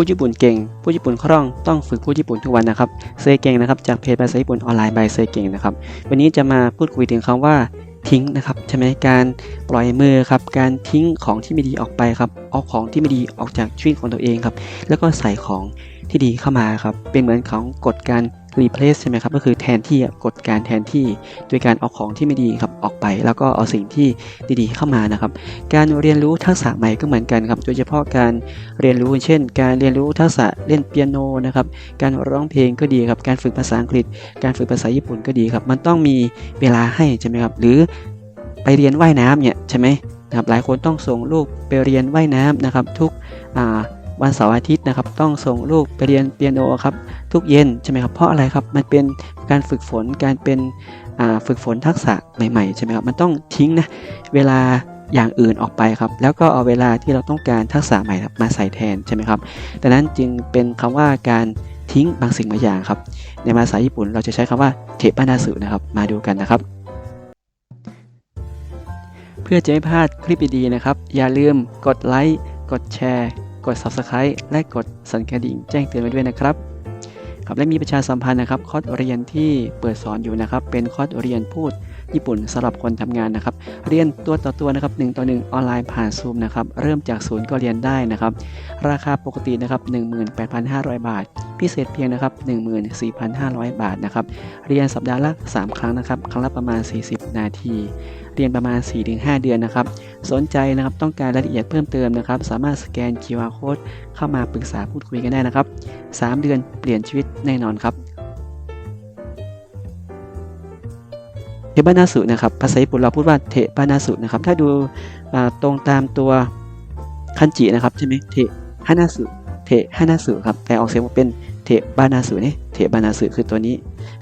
ผู้ญี่ปุ่นเก่ง ผู้ญี่ปุ่นคล่องต้องฝึกผู้ญี่ปุ่นทุกวันนะครับเซเก่งนะครับจากเพจภาษาญี่ปุ่นออนไลน์บายเซเก่งนะครับวันนี้จะมาพูดคุยถึงคำว่าทิ้งนะครับใช่ไหมการปล่อยมือครับการทิ้งของที่ไม่ดีออกไปครับเอาของที่ไม่ดีออกจากชีวิตของตัวเองครับแล้วก็ใส่ของที่ดีเข้ามาครับเป็นเหมือนของกฎการ replace ใช่ไหมครับก็คือแทนที่กฎการแทนที่โดยการเอาของที่ไม่ดีครับออกไป แล้วก็เอาสิ่งที่ดีๆเข้ามานะครับ การเรียนรู้ทักษะใหม่ก็เหมือนกันครับ โดยเฉพาะการเรียนรู้เช่น การเรียนรู้ทักษะเล่นเปียโนนะครับการร้องเพลงก็ดีครับการฝึกภาษาอังกฤษ การฝึกภาษาญี่ปุ่นก็ดีครับ มันต้องมีเวลาให้ใช่ไหมครับหรือไปเรียนว่ายน้ำเนี่ยใช่ไหมนะครับหลายคนต้องส่งลูกไปเรียนว่ายน้ำนะครับทุกอ่า วันเสาร์อาทิตย์นะครับ ต้องส่งลูกไปเรียนเปียโนครับทุกเย็นใช่ไหมครับเพราะอะไรครับมันเป็นการฝึกฝนการเป็นฝึกฝนทักษะใหม่ๆใช่ไหมครับมันต้องทิ้งนะเวลาอย่างอื่นออกไปครับ แล้วก็เอาเวลาที่เราต้องการทักษะใหม่ครับมาใส่แทนใช่ไหมครับดังนั้นจึงเป็นคำว่าการทิ้งบางสิ่งบางอย่างครับ ในภาษาญี่ปุ่นเราจะใช้คำว่าเทปานาสึนะครับ มาดูกันนะครับ เพื่อจะไม่พลาดคลิปดีๆนะครับ อย่าลืมกดไลค์กดแชร์ กด Subscribe และกดสั่นกระดิ่งแจ้งเตือนไว้ด้วยนะครับครับและมีประชาสัมพันธ์นะครับคอร์สเรียนที่เปิดสอนอยู่นะครับ เป็นคอร์สเรียนพูดญี่ปุ่นสำหรับคนทำงานนะครับ เรียนตัวต่อตัวนะครับ1ต่อ1ออนไลน์ผ่านซูมนะครับ เริ่มจากศูนย์ก็เรียนได้นะครับ ราคาปกตินะครับ18,500 บาท พิเศษเพียงนะครับ14,500 บาทนะครับ เรียนสัปดาห์ละ 3 ครั้งนะครับ ครั้งละประมาณ 40 นาที เรียนประมาณ 4-5 เดือนนะครับ สนใจนะครับต้องการรายละเอียดเพิ่มเติมนะครับ สามารถสแกน QR Code เข้ามาปรึกษาพูดคุยกันได้นะครับ 3 เดือนเปลี่ยนชีวิตแน่นอนครับเทบานาสุนะครับภาษาญี่ปุ่นเราพูดว่าเทบานาสุนะครับ ถ้าดูตรงตามตัวคันจินะครับใช่ไหมเทฮานาสุเทฮานาสุครับแต่ออกเสียงว่าเป็นเทบานาสุนี่เทบานาสุคือตัวนี้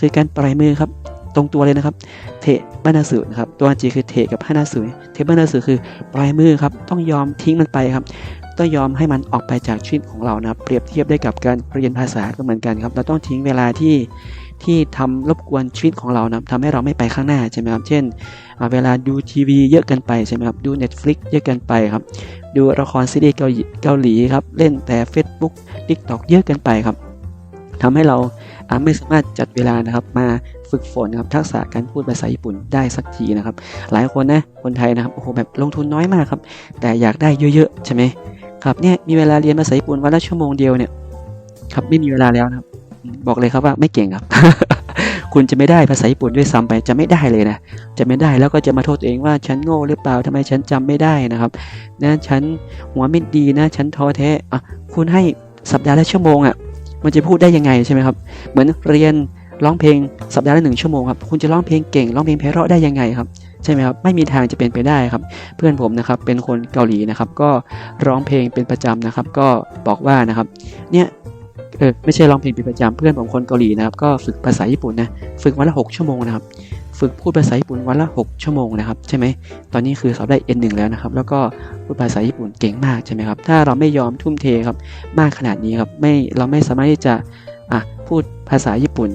คือการปล่อยมือครับ ตรงตัวเลยนะครับ เทบานาสุนะครับ ตัวจีคือเทกับฮานาสุเทบานาสุคือปล่อยมือครับ ต้องยอมทิ้งมันไปครับต้องยอมให้มันออกไปจากชีวิตของเรานะครับ เปรียบเทียบได้กับการเรียนภาษาก็เหมือนกันครับ เราต้องทิ้งเวลาที่ที่ทำรบกวนชีวิตของเรานะทำให้เราไม่ไปข้างหน้าใช่ไหมครับ เช่น เวลาดูทีวีเยอะเกินไปใช่ไหมครับ ดู Netflix เยอะเกินไปครับ ดูละครซีรีส์เกาหลีเกาหลีครับ เล่นแต่ Facebook TikTok เยอะเกินไปครับ ทำให้เราไม่สามารถจัดเวลานะครับ มาฝึกฝนนะครับทักษะการพูดภาษาญี่ปุ่นได้สักทีนะครับ หลายคนนะคนไทยนะครับโอ้โหแบบลงทุนน้อยมากครับ แต่อยากได้เยอะๆใช่ไหมครับเนี่ยมีเวลาเรียนภาษาญี่ปุ่นวันละชั่วโมงเดียวเนี่ยครับไม่มีเวลาแล้วนะครับอืมบอกเลยครับว่าไม่เก่งครับคุณจะไม่ได้ภาษาญี่ปุ่นด้วยซ้ำไปจะไม่ได้เลยนะ จะไม่ได้แล้วก็จะมาโทษตัวเองว่าฉันโง่หรือเปล่าทำไมฉันจำไม่ได้นะครับนะฉันหัวไม่ดีนะ ฉันท้อแท้อะคุณให้สัปดาห์ละชั่วโมงอะ มันจะพูดได้ยังไงใช่ไหมครับ เหมือนเรียนร้องเพลงสัปดาห์ละหนึ่งชั่วโมงครับ คุณจะร้องเพลงเก่งร้องเพลงไพเราะได้ยังไงครับใช่ไหมครับไม่มีทางจะเป็นไปได้ครับ เพื่อนผมนะครับเป็นคนเกาหลีนะครับ ก็ร้องเพลงเป็นประจำนะครับ ก็บอกว่านะครับ เนี่ยเออไม่ใช่ร้องเพลงเป็นประจำเพื่อนผมคนเกาหลีนะครับ ก็ฝึกภาษาญี่ปุ่นนะฝึกวันละหกชั่วโมงนะครับ ฝึกพูดภาษาญี่ปุ่นวันละ 6 ชั่วโมงนะครับใช่ไหมตอนนี้คือสอบได้ N1 แล้วนะครับ แล้วก็พูดภาษาญี่ปุ่นเก่งมากใช่ไหมครับ ถ้าเราไม่ยอมทุ่มเทครับมากขนาดนี้ครับไม่เราไม่สามารถที่จะอะพูดภาษาญี่ปุ่น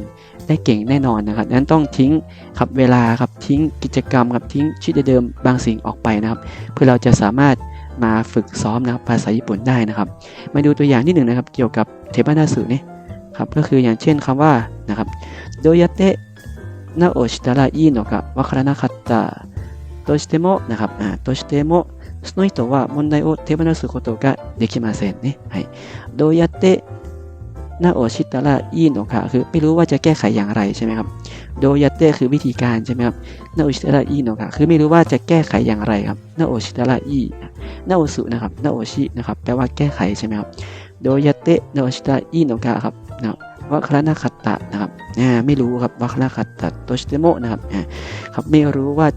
ได้เก่งแน่นอนนะครับนั้นต้องทิ้งครับเวลาครับทิ้งกิจกรรมครับทิ้งชีวิตเดิมบางสิ่งออกไปนะครับ เพื่อเราจะสามารถมาฝึกซ้อมนะครับภาษาญี่ปุ่นได้นะครับ มาดูตัวอย่างที่หนึ่งนะครับ เกี่ยวกับเทปานาสึเนี่ครับก็คืออย่างเช่นคำว่านะครับโดยเตะ 直したらいいのかわからなかったとしてもนะครับอ่าとしてもその人は問題を手放すことができませんねはいどうやって直したらいいのかคือไม่รู้ว่าจะแก้ไขอย่างไรใช่ไหมครับโดยาเตะคือวิธีการใช่ไหมครับนาโอชิตาระอีโนคะคือไม่รู้ว่าจะแก้ไขอย่างไรครับนาโอชิตาระอีนาโอสุนะครับนาโอชินะครับแปลว่าแก้ไขใช่ไหมครับโดยาเตะนาโอชิตาระอีโนคะครับนะ วะคระนาคัตตะนะครับอ่า ไม่รู้ครับวะคระนาคัตตะโตชิเตโมะนะครับครับไม่รู้ว่า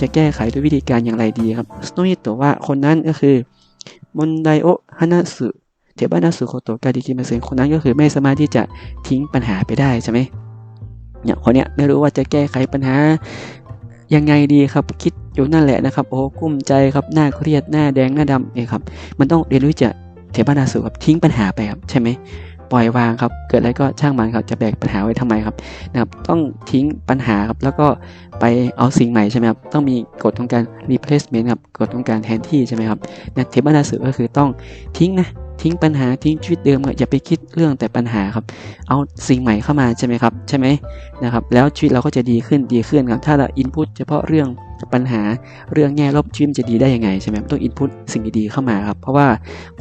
จะแก้ไขด้วยวิธีการอย่างไรดีครับสโนยิตะว่าคนนั้นก็คือมอนไดโอฮานาสึเทบานาสึโคโตกาดิกิมาเซนคนนั้นก็คือไม่สามารถที่จะทิ้งปัญหาไปได้ใช่ไหมเนี่ยคนเนี้ยไม่รู้ว่าจะแก้ไขปัญหายังไงดีครับคิดอยู่นั่นแหละนะครับ โอ้กุ้มใจครับหน้าเครียดหน้าแดงหน้าดำเนี่ยครับมันต้องเรียนรู้จะเทบานาสึครับทิ้งปัญหาไปครับใช่ไหม ปล่อยวางครับ เกิดอะไรก็ช่างมันครับจะแบกปัญหาไว้ทำไมครับนะครับ ต้องทิ้งปัญหาครับแล้วก็ไปเอาสิ่งใหม่ใช่ไหมครับต้องมีกฎของการ replacement ครับกฎของการแทนที่ใช่ไหมครับนะเทปนาสึก็คือต้องทิ้งนะทิ้งปัญหาทิ้งชีวิตเดิมอย่าไปคิดเรื่องแต่ปัญหาครับ เอาสิ่งใหม่เข้ามาใช่ไหมครับใช่ไหมนะครับแล้วชีวิตเราก็จะดีขึ้นดีขึ้นครับถ้าเราอินพุตเฉพาะเรื่อง ปัญหาเรื่องแง่ลบชีวิตมันจะดีได้ยังไงใช่ไหมต้องอินพุตสิ่งดีๆเข้ามาครับ เพราะว่า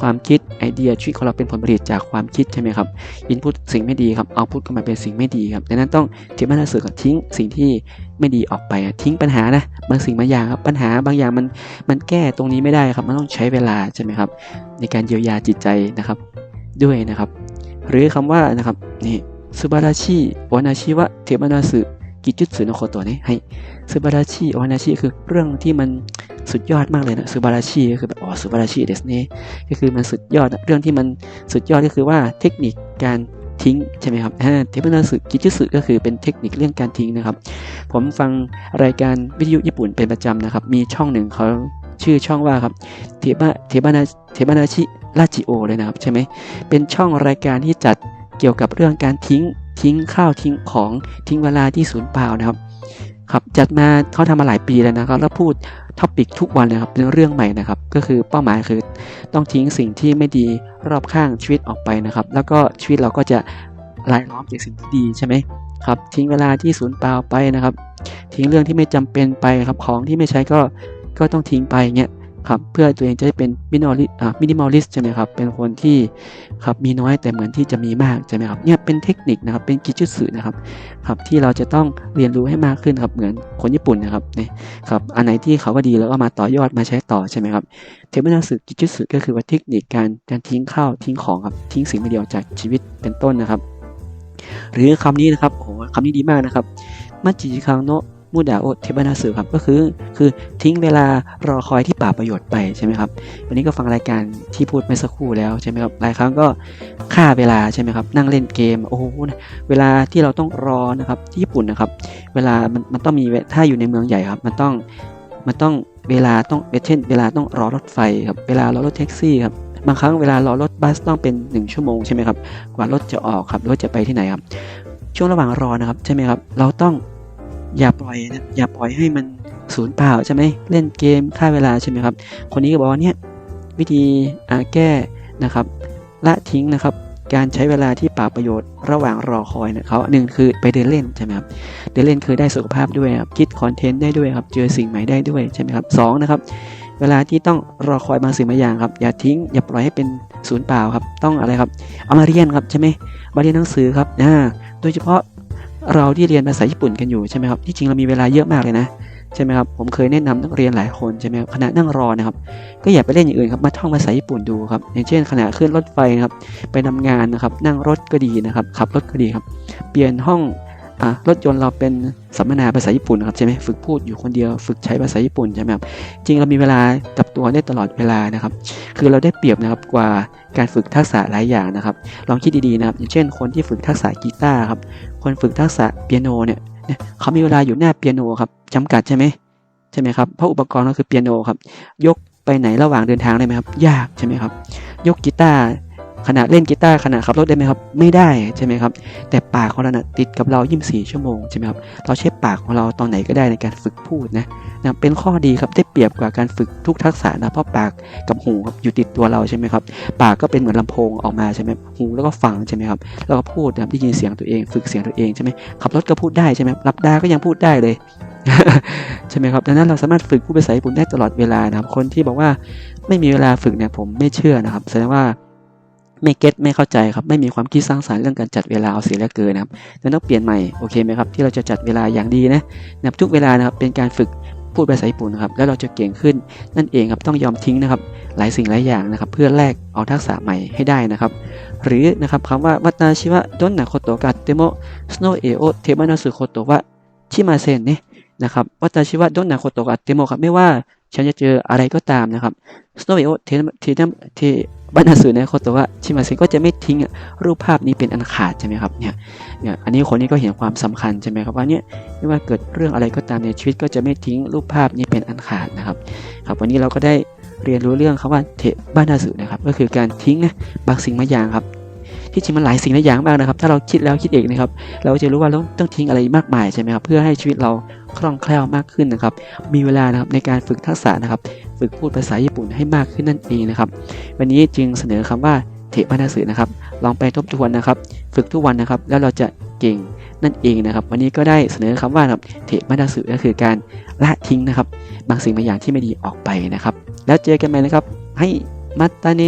ความคิดไอเดียชีวิตของเราเป็นผลผลิตจากความคิดใช่ไหมครับอินพุตสิ่งไม่ดีครับเอาพุตก็มาเป็นสิ่งไม่ดีครับดังนั้นต้องเทปมันสื่อกับทิ้งสิ่งที่ไม่ดีออกไปทิ้งปัญหานะบางสิ่งบางอย่างครับปัญหาบางอย่างมันมันแก้ตรงนี้ไม่ได้ครับมันต้องใช้เวลาใช่ไหมครับในการเยียวยาจิตใจนะครับด้วยนะครับ หรือคำว่านะครับนี่ซูบาราชิโอนาชิวะเทมานาสึ กิจุตสึโนโคโตะนี่ให้ซูบาราชิโอนาชิคือเรื่องที่มันสุดยอดมากเลยนะซูบาราชิก็คือแบบอ๋อซูบาราชิเดสเน่ก็คือมันสุดยอดนะเรื่องที่มันสุดยอดก็คือว่าเทคนิคการทิ้งใช่ไหมครับเทปนาสึกิจุสึก็คือเป็นเทคนิคเรื่องการทิ้งนะครับ ผมฟังรายการวิทยุญี่ปุ่นเป็นประจำนะครับ มีช่องหนึ่งเขาชื่อช่องว่าครับเทบาเทบานาเทบานาชิราจิโอเลยนะครับใช่ไหมเป็นช่องรายการที่จัดเกี่ยวกับเรื่องการทิ้ง ทิ้งข้าวทิ้งของทิ้งเวลาที่ศูนย์เปล่านะครับครับจัดมาเขาทำมาหลายปีแล้วนะครับแล้วพูดท็อปิกทุกวันเลยครับเป็นเรื่องใหม่นะครับ ก็คือเป้าหมายคือต้องทิ้งสิ่งที่ไม่ดีรอบข้างชีวิตออกไปนะครับ แล้วก็ชีวิตเราก็จะรายล้อมจากสิ่งที่ดีใช่ไหมครับ ทิ้งเวลาที่ศูนย์เปล่าไปนะครับ ทิ้งเรื่องที่ไม่จำเป็นไปครับของที่ไม่ใช้ก็ก็ต้องทิ้งไปเงี้ย ครับเพื่อตัวเองจะได้เป็นมินิมอลิอ่ามินิมอลิสใช่ไหมครับเป็นคนที่ครับมีน้อยแต่เหมือนที่จะมีมากใช่ไหมครับเนี่ยเป็นเทคนิคนะครับเป็นกิจจุสึนะครับครับที่เราจะต้องเรียนรู้ให้มากขึ้นครับเหมือนคนญี่ปุ่นนะครับเนี่ยครับอันไหนที่เขาก็ดีแล้วก็มาต่อยอดมาใช้ต่อใช่ไหมครับเทคนิคสึกิจจุสึก็คือว่าเทคนิคการการทิ้งข้าวทิ้งของครับทิ้งสิ่งไม่ดีออกจากชีวิตเป็นต้นนะครับ หรือคำนี้นะครับโอ้คำนี้ดีมากนะครับมัจจิคังโนะ มูดาโอเทบานาสึครับก็คือคือทิ้งเวลารอคอยที่ป่าประโยชน์ไปใช่ไหมครับ วันนี้ก็ฟังรายการที่พูดไปสักครู่แล้วใช่ไหมครับหลายครั้งก็ฆ่าเวลาใช่ไหมครับนั่งเล่นเกมโอ้โหเวลาที่เราต้องรอนะครับที่ญี่ปุ่นนะครับ เวลามันมันต้องมีถ้าอยู่ในเมืองใหญ่ครับ มันต้องมันต้องเวลาต้องเช่น เวลาต้องรอรถไฟครับเวลารอรถแท็กซี่ครับบางครั้งเวลารอรถบัสต้องเป็น 1 ชั่วโมงใช่ไหมครับกว่ารถจะออกครับรถจะไปที่ไหนครับช่วงระหว่างรอนะครับใช่ไหมครับ เราต้อง อย่าปล่อยนะอย่าปล่อยให้มันสูญเปล่าใช่ไหมเล่นเกมฆ่าเวลาใช่ไหมครับ คนนี้ก็บอกว่าเนี่ยวิธีแก้นะครับละทิ้งนะครับการใช้เวลาที่ป่าประโยชน์ระหว่างรอคอยเนี่ยเขาหนึ่งคือไปเดินเล่นใช่ไหมครับเดินเล่นคือได้สุขภาพด้วยครับคิดคอนเทนต์ได้ด้วยครับเจอสิ่งใหม่ได้ด้วยใช่ไหมครับสองนะครับเวลาที่ต้องรอคอยบางสิ่งบางอย่างครับอย่าทิ้งอย่าปล่อยให้เป็นศูนย์เปล่าครับต้องอะไรครับเอามาเรียนครับใช่ไหมมาเรียนหนังสือครับนะโดยเฉพาะ เราที่เรียนภาษาญี่ปุ่นกันอยู่ใช่ไหมครับที่จริงเรามีเวลาเยอะมากเลยนะใช่ไหมครับผมเคยแนะนำนักเรียนหลายคนใช่ไหมครับขณะนั่งรอนะครับ ก็อย่าไปเล่นอย่างอื่นครับมาท่องภาษาญี่ปุ่นดูครับอย่างเช่นขณะขึ้นรถไฟนะครับไปทำงานนะครับ นั่งรถก็ดีนะครับขับรถก็ดีครับ เปลี่ยนห้องรถยนต์เราเป็นสัมมนาภาษาญี่ปุ่นครับใช่ไหมฝึกพูดอยู่คนเดียวฝึกใช้ภาษาญี่ปุ่นใช่ไหมครับจริงเรามีเวลากับตัวได้ตลอดเวลานะครับ คือเราได้เปรียบนะครับกว่า การฝึกทักษะหลายอย่างนะครับ ลองคิดดีๆนะครับอย่างเช่น คนที่ฝึกทักษะกีตาร์ครับ คนฝึกทักษะเปียโนเนี่ยเขามีเวลาอยู่หน้าเปียโนครับจำกัดใช่ไหมใช่ไหมครับเพราะอุปกรณ์ก็คือเปียโนครับ ยกไปไหนระหว่างเดินทางได้ไหมครับ ยากใช่ไหมครับ ยกกีตาร์ ขณะเล่นกีตาร์ขณะขับรถได้ไหมครับ ไม่ได้ใช่ไหมครับ แต่ปากของเรานะติดกับเรา 24 ชั่วโมงใช่ไหมครับ เราใช้ปากของเราตอนไหนก็ได้ในการฝึกพูดนะนะเป็นข้อดีครับได้เปรียบกว่าการฝึกทุกทักษะนะเพราะปากกับหูครับอยู่ติดตัวเราใช่ไหมครับปากก็เป็นเหมือนลำโพงออกมาใช่ไหมหูแล้วก็ฟังใช่ไหมครับแล้วก็พูดนะครับได้ยินเสียงตัวเอง ฝึกเสียงตัวเองใช่ไหมขับรถก็พูดได้ใช่ไหมรับดาก็ยังพูดได้เลยใช่ไหมครับดังนั้นเราสามารถฝึกพูดภาษาญี่ปุ่นได้ตลอดเวลานะครับคนที่บอกว่าไม่มีเวลาฝึกเนี่ยผมไม่เชื่อนะครับแสดงว่า ไม่เก็ตไม่เข้าใจครับไม่มีความคิดสร้างสรรค์เรื่องการจัดเวลาเอาเสียแล้วเกินนะครับดังนั้นต้องเปลี่ยนใหม่โอเคไหมครับที่เราจะจัดเวลาอย่างดีนะนับทุกเวลานะครับเป็นการฝึกพูดภาษาญี่ปุ่นนะครับแล้วเราจะเก่งขึ้นนั่นเองครับต้องยอมทิ้งนะครับหลายสิ่งหลายอย่างนะครับเพื่อแลกเอาทักษะใหม่ให้ได้นะครับหรือนะครับคำว่าวัตนาชิวะดนนาโคโตกะเตโมสโนเอโอเทมานาสุโคโตวะชิมาเซนเนี่ยนะครับวัตนาชิวะดนนาโคโตกะเตโมครับไม่ว่าฉันจะเจออะไรก็ตามนะครับสโนเอโอเทเทเท บรรณาสื่อในโคตวะชิมาเซนก็จะไม่ทิ้งรูปภาพนี้เป็นอันขาดใช่ไหมครับเนี่ยเนี่ยอันนี้คนนี้ก็เห็นความสำคัญใช่ไหมครับว่าเนี่ยไม่ว่าเกิดเรื่องอะไรก็ตามในชีวิตก็จะไม่ทิ้งรูปภาพนี้เป็นอันขาดนะครับครับวันนี้เราก็ได้เรียนรู้เรื่องคำว่าเทบ้านาสึนะครับ ก็คือการทิ้งนะบางสิ่งบางอย่างครับ ที่จริงมันหลายสิ่งหลายอย่างมากนะครับ ถ้าเราคิดแล้วคิดอีกนะครับ เราจะรู้ว่าเราต้องทิ้งอะไรมากมายใช่ไหมครับ เพื่อให้ชีวิตเราคล่องแคล่วมากขึ้นนะครับ มีเวลานะครับในการฝึกทักษะนะครับ ฝึกพูดภาษาญี่ปุ่นให้มากขึ้นนั่นเองนะครับ วันนี้จึงเสนอคำว่าเทปนาสึนะครับ ลองไปทบทวนนะครับ ฝึกทุกวันนะครับ แล้วเราจะเก่งนั่นเองนะครับ วันนี้ก็ได้เสนอคำว่าครับเทมานาสึก็คือการละทิ้งนะครับ บางสิ่งบางอย่างที่ไม่ดีออกไปนะครับ แล้วเจอกันใหม่นะครับ ให้มัตตาเน